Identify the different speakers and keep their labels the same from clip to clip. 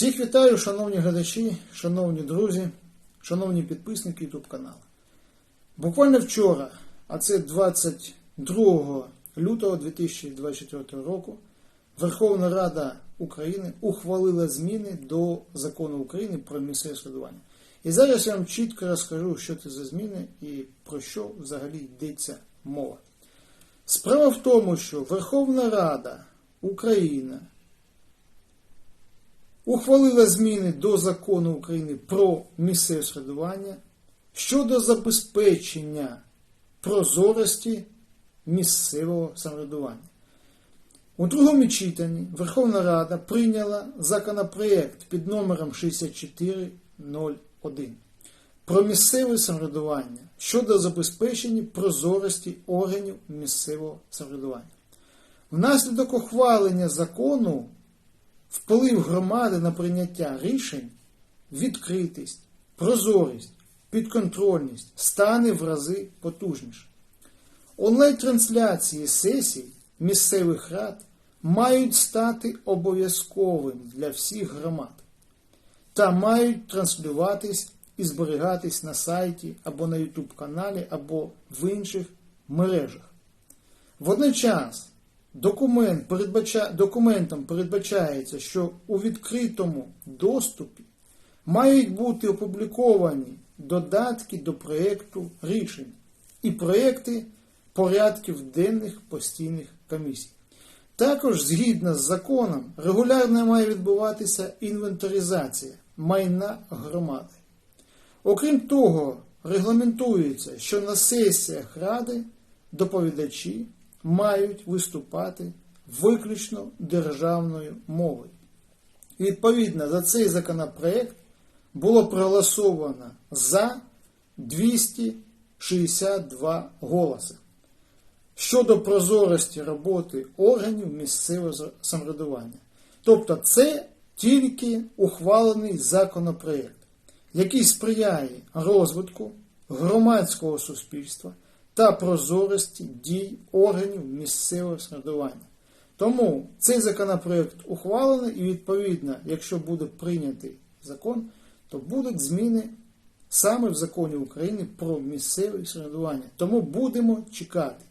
Speaker 1: Всіх вітаю, шановні глядачі, шановні друзі, шановні підписники YouTube каналу. Буквально вчора, а це 22 лютого 2024 року, Верховна Рада України ухвалила зміни до закону України про місцеве самоврядування. І зараз я вам чітко розкажу, що це за зміни і про що взагалі йдеться мова. Справа в тому, що Верховна Рада України ухвалила зміни до закону України про місцеве самоврядування щодо забезпечення прозорості місцевого самоврядування. У другому читанні Верховна Рада прийняла законопроект під номером 6401 про місцеве самоврядування щодо забезпечення прозорості органів місцевого самоврядування. Внаслідок ухвалення закону вплив громади на прийняття рішень, відкритість, прозорість, підконтрольність стане в рази потужніше. Онлайн-трансляції сесій місцевих рад мають стати обов'язковим для всіх громад та мають транслюватись і зберігатись на сайті або на YouTube каналі, або в інших мережах. Водночас документ передбача... документом передбачається, що у відкритому доступі мають бути опубліковані додатки до проєкту рішень і проєкти порядків денних постійних комісій. Також, згідно з законом, регулярно має відбуватися інвентаризація майна громади. Окрім того, регламентується, що на сесіях Ради доповідачі мають виступати виключно державною мовою. І відповідно за цей законопроект було проголосовано за 262 голоси щодо прозорості роботи органів місцевого самоврядування. Тобто це тільки ухвалений законопроект, який сприяє розвитку громадського суспільства та прозорості дій органів місцевого самоврядування. Тому цей законопроект ухвалений і, відповідно, якщо буде прийнятий закон, то будуть зміни саме в законі України про місцеве самоврядування. Тому будемо чекати.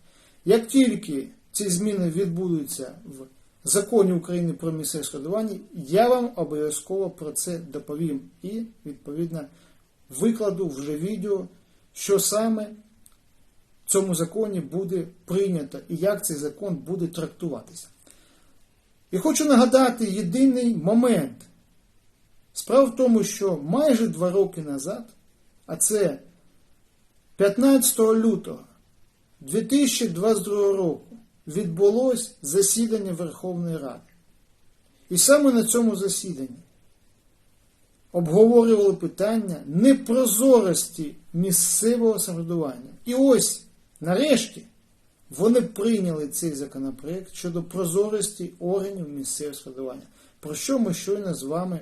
Speaker 1: Як тільки ці зміни відбудуться в законі України про місцеве самоврядування, я вам обов'язково про це доповім і, відповідно, викладу вже відео, що саме цьому законі буде прийнято і як цей закон буде трактуватися. І хочу нагадати єдиний момент. Справа в тому, що майже два роки назад, а це 15 лютого 2022 року, відбулось засідання Верховної Ради. І саме на цьому засіданні обговорювали питання непрозорості місцевого самоврядування. І ось, нарешті, вони прийняли цей законопроект щодо прозорості органів місцевого самоврядування, про що ми щойно з вами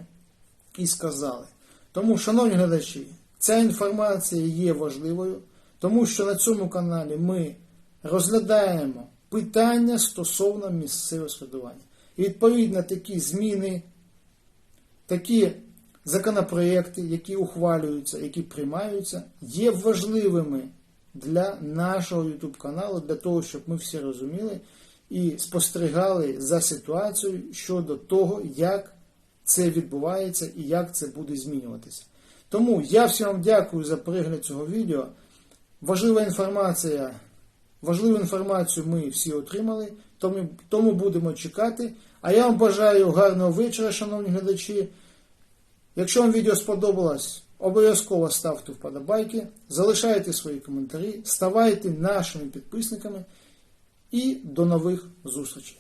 Speaker 1: і сказали. Тому, шановні глядачі, ця інформація є важливою, тому що на цьому каналі ми розглядаємо питання стосовно місцевого самоврядування. І відповідно такі зміни, такі законопроекти, які ухвалюються, які приймаються, є важливими для нашого YouTube каналу, для того, щоб ми всі розуміли і спостерігали за ситуацією щодо того, як це відбувається і як це буде змінюватися. Тому я всім вам дякую за перегляд цього відео. Важлива інформація, важливу інформацію ми всі отримали, тому, тому будемо чекати. А я вам бажаю гарного вечора, шановні глядачі. Якщо вам відео сподобалось, обов'язково ставте вподобайки, залишайте свої коментарі, ставайте нашими підписниками і до нових зустрічей.